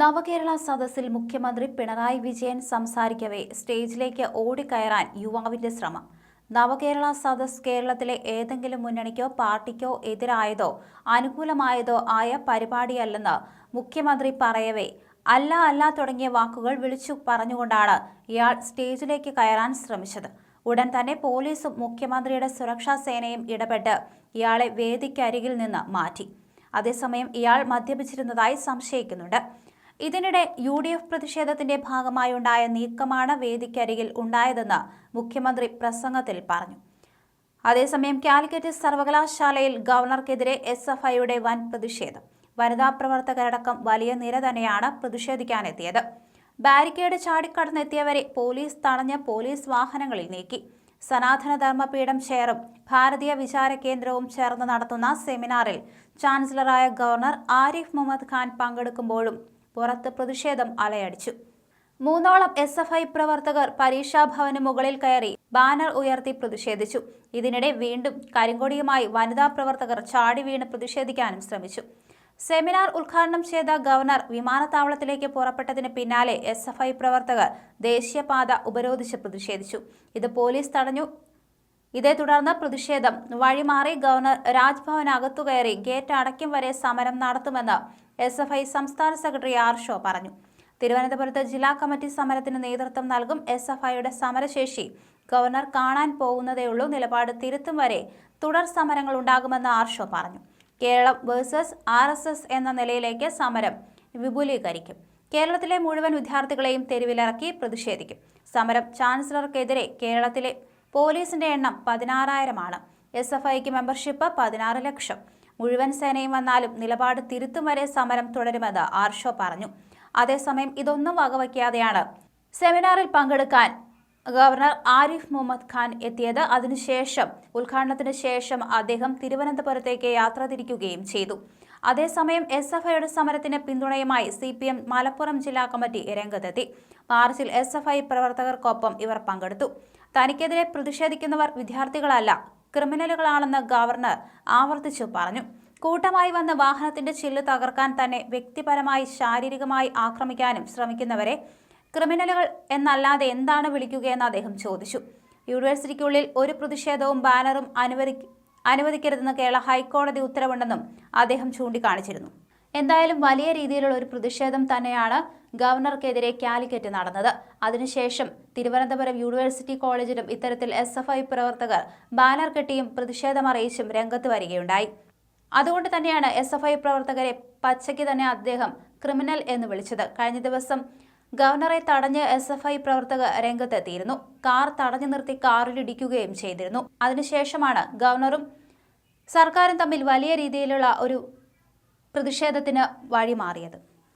നവകേരള സദസ്സിൽ മുഖ്യമന്ത്രി പിണറായി വിജയൻ സംസാരിക്കവേ സ്റ്റേജിലേക്ക് ഓടിക്കയറാൻ യുവാവിന്റെ ശ്രമം. നവകേരള സദസ് കേരളത്തിലെ ഏതെങ്കിലും മുന്നണിക്കോ പാർട്ടിക്കോ എതിരായതോ അനുകൂലമായതോ ആയ പരിപാടിയല്ലെന്ന് മുഖ്യമന്ത്രി പറയവേ. അല്ല അല്ല തുടങ്ങിയ വാക്കുകൾ വിളിച്ചു പറഞ്ഞുകൊണ്ടാണ് ഇയാൾ സ്റ്റേജിലേക്ക് കയറാൻ ശ്രമിച്ചത്. ഉടൻ തന്നെ പോലീസും മുഖ്യമന്ത്രിയുടെ സുരക്ഷാ സേനയും ഇടപെട്ട് ഇയാളെ വേദിക്കരികിൽ നിന്ന് മാറ്റി. അതേസമയം ഇയാൾ മദ്യപിച്ചിരുന്നതായി സംശയിക്കുന്നുണ്ട്. ഇതിനിടെ യു ഡി എഫ് പ്രതിഷേധത്തിന്റെ ഭാഗമായുണ്ടായ നീക്കമാണ് വേദിക്കരികിൽ ഉണ്ടായതെന്ന് മുഖ്യമന്ത്രി പ്രസംഗത്തിൽ പറഞ്ഞു. അതേസമയം കാലിക്കറ്റ് സർവകലാശാലയിൽ ഗവർണർക്കെതിരെ എസ് എഫ് ഐയുടെ വൻ പ്രതിഷേധം. വനിതാ പ്രവർത്തകരടക്കം വലിയ നിര തന്നെയാണ് പ്രതിഷേധിക്കാനെത്തിയത്. ബാരിക്കേഡ് ചാടിക്കടന്നെത്തിയവരെ പോലീസ് തടഞ്ഞ് പോലീസ് വാഹനങ്ങളിൽ നീക്കി. സനാതന ധർമ്മപീഠം ചെയറും ഭാരതീയ വിചാര കേന്ദ്രവും ചേർന്ന് നടത്തുന്ന സെമിനാറിൽ ചാൻസലറായ ഗവർണർ ആരിഫ് മുഹമ്മദ് ഖാൻ പങ്കെടുക്കുമ്പോഴും പുറത്ത് പ്രതിഷേധം അലയടിച്ചു. മൂന്നോളം എസ് എഫ് ഐ പ്രവർത്തകർ പരീക്ഷാഭവന് മുകളിൽ കയറി ബാനർ ഉയർത്തി പ്രതിഷേധിച്ചു. ഇതിനിടെ വീണ്ടും കരിങ്കൊടിയുമായി വനിതാ പ്രവർത്തകർ ചാടി വീണ് പ്രതിഷേധിക്കാനും ശ്രമിച്ചു. സെമിനാർ ഉദ്ഘാടനം ചെയ്ത ഗവർണർ വിമാനത്താവളത്തിലേക്ക് പുറപ്പെട്ടതിന് പിന്നാലെ എസ് പ്രവർത്തകർ ദേശീയപാത ഉപരോധിച്ച് പ്രതിഷേധിച്ചു. ഇത് പോലീസ് തടഞ്ഞു. ഇതേ തുടർന്ന് പ്രതിഷേധം. വഴിമാറി ഗവർണർ രാജ്ഭവൻ അകത്തുകയറി ഗേറ്റ് അടയ്ക്കും വരെ സമരം നടത്തുമെന്ന് എസ് എഫ് ഐ സംസ്ഥാന സെക്രട്ടറി ആർ ഷോ പറഞ്ഞു. തിരുവനന്തപുരത്ത് ജില്ലാ കമ്മിറ്റി സമരത്തിന് നേതൃത്വം നൽകും എസ് എഫ് ഐയുടെ സമരശേഷി. ഗവർണർ കാണാൻ പോകുന്നതേയുള്ളൂ. നിലപാട് തിരുത്തും വരെ തുടർ സമരങ്ങൾ ഉണ്ടാകുമെന്ന് ആർ ഷോ പറഞ്ഞു. കേരളം വേഴ്സസ് ആർ എന്ന നിലയിലേക്ക് സമരം വിപുലീകരിക്കും. കേരളത്തിലെ മുഴുവൻ വിദ്യാർത്ഥികളെയും തെരുവിലിറക്കി പ്രതിഷേധിക്കും. സമരം ചാൻസലർക്കെതിരെ കേരളത്തിലെ പോലീസിന്റെ എണ്ണം പതിനാറായിരമാണ്. എസ് എഫ് ഐക്ക് മെമ്പർഷിപ്പ് പതിനാറ് ലക്ഷം. മുഴുവൻ സേനയും വന്നാലും നിലപാട് തിരുത്തും വരെ സമരം തുടരുമെന്ന് ആർഷോ പറഞ്ഞു. അതേസമയം ഇതൊന്നും വകവയ്ക്കാതെയാണ് സെമിനാറിൽ പങ്കെടുക്കാൻ ഗവർണർ ആരിഫ് മുഹമ്മദ് ഖാൻ എത്തിയത്. അതിനുശേഷം ഉദ്ഘാടനത്തിന് ശേഷം അദ്ദേഹം തിരുവനന്തപുരത്തേക്ക് യാത്ര തിരിക്കുകയും ചെയ്തു. അതേസമയം എസ് എഫ് ഐയുടെ സമരത്തിന് പിന്തുണയുമായി സി പി എം മലപ്പുറം ജില്ലാ കമ്മിറ്റി രംഗത്തെത്തി. മാർച്ചിൽ എസ് എഫ് ഐ പ്രവർത്തകർക്കൊപ്പം ഇവർ പങ്കെടുത്തു. തനിക്കെതിരെ പ്രതിഷേധിക്കുന്നവർ വിദ്യാർത്ഥികളല്ല ക്രിമിനലുകളാണെന്ന് ഗവർണർ ആവർത്തിച്ചു പറഞ്ഞു. കൂട്ടമായി വന്ന വാഹനത്തിന്റെ ചില്ല് തകർക്കാൻ തന്നെ വ്യക്തിപരമായി ശാരീരികമായി ആക്രമിക്കാനും ശ്രമിക്കുന്നവരെ ക്രിമിനലുകൾ എന്നല്ലാതെ എന്താണ് വിളിക്കുകയെന്ന് അദ്ദേഹം ചോദിച്ചു. യൂണിവേഴ്സിറ്റിക്കുള്ളിൽ ഒരു പ്രതിഷേധവും ബാനറും അനുവദി അനുവദിക്കരുതെന്ന് കേരള ഹൈക്കോടതി ഉത്തരവുണ്ടെന്നും അദ്ദേഹം ചൂണ്ടിക്കാണിച്ചിരുന്നു. എന്തായാലും വലിയ രീതിയിലുള്ള ഒരു പ്രതിഷേധം തന്നെയാണ് ഗവർണർക്കെതിരെ കാലിക്കറ്റ് നടന്നത്. അതിനുശേഷം തിരുവനന്തപുരം യൂണിവേഴ്സിറ്റി കോളേജിലും ഇത്തരത്തിൽ എസ് എഫ് ഐ പ്രവർത്തകർ ബാനർ കെട്ടിയും പ്രതിഷേധമറിയിച്ചും രംഗത്ത് വരികയുണ്ടായി. അതുകൊണ്ട് തന്നെയാണ് എസ് എഫ് ഐ പ്രവർത്തകരെ പച്ചയ്ക്ക് തന്നെ അദ്ദേഹം ക്രിമിനൽ എന്ന് വിളിച്ചത്. കഴിഞ്ഞ ദിവസം ഗവർണറെ തടഞ്ഞ് എസ് എഫ് ഐ പ്രവർത്തകർ രംഗത്തെത്തിയിരുന്നു. കാർ തടഞ്ഞു നിർത്തി കാറിലിടിക്കുകയും ചെയ്തിരുന്നു. അതിനുശേഷമാണ് ഗവർണറും സർക്കാരും തമ്മിൽ വലിയ രീതിയിലുള്ള ഒരു പ്രതിഷേധത്തിന് വഴിമാറിയത്